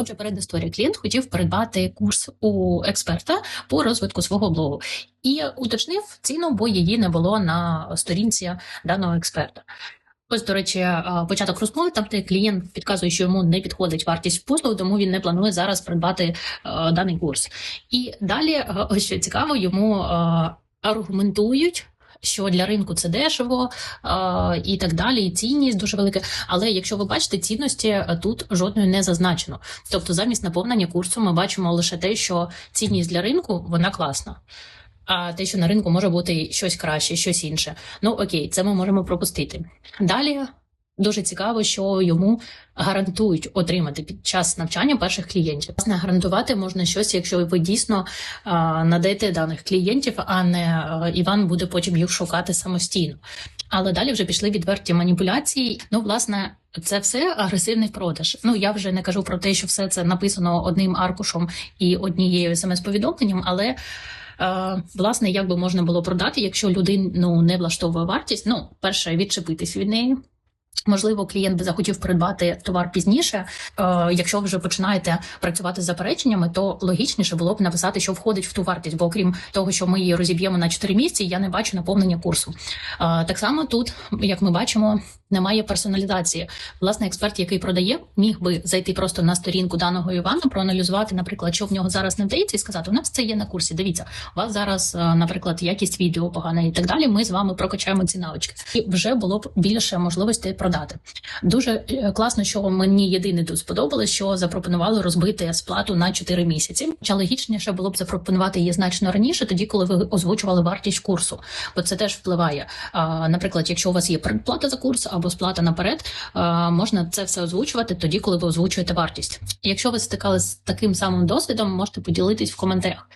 Отже, перед історією клієнт хотів придбати курс у експерта по розвитку свого блогу і уточнив ціну, бо її не було на сторінці даного експерта. Ось, до речі, е, початок розмови, там де клієнт підказує, що йому не підходить вартість послуг, тому він не планує зараз придбати е, даний курс. І далі, е, ось що цікаво, йому аргументують. Що для ринку це дешево е, і так далі, і цінність дуже велика. Але якщо ви бачите, цінності е, тут жодної не зазначено. Тобто, замість наповнення курсу ми бачимо лише те, що цінність для ринку вона класна. А те, що на ринку може бути щось краще, щось інше. Ну окей, це ми можемо пропустити. Далі дуже цікаво, що йому гарантують отримати під час навчання перших клієнтів. Власне, гарантувати можна щось, якщо ви дійсно надаєте даних клієнтів, а не Іван буде потім їх шукати самостійно. Але далі вже пішли відверті маніпуляції. Ну, власне, це все агресивний продаж. Ну я вже не кажу про те, що все це написано одним аркушем і однією смс-повідомленням, але. Власне, як би можна було продати, якщо людину не влаштовує вартість, ну, перше, відчепитись від неї. Можливо, клієнт би захотів придбати товар пізніше. Е, якщо вже починаєте працювати з запереченнями, то логічніше було б написати, що входить в ту вартість, бо окрім того, що ми її розіб'ємо на 4 місяці, я не бачу наповнення курсу. Е, так само тут, як ми бачимо, немає персоналізації. Власне, експерт, який продає, міг би зайти просто на сторінку даного Івана, проаналізувати, наприклад, що в нього зараз не вдається, і сказати: у нас це є на курсі. Дивіться, у вас зараз, е, наприклад, якість відео погана і так далі. Ми з вами прокачаємо ці навички, і вже було б більше можливостей продати. Дуже е, класно, що мені єдине тут сподобалось, що запропонували розбити сплату на 4 місяці. Хоча логічніше було б запропонувати її значно раніше, тоді коли ви озвучували вартість курсу, бо це теж впливає. Наприклад, якщо у вас є предплата за курс або сплата наперед, можна це все озвучувати тоді, коли ви озвучуєте вартість. Якщо ви стикалися з таким самим досвідом, можете поділитись в коментарях.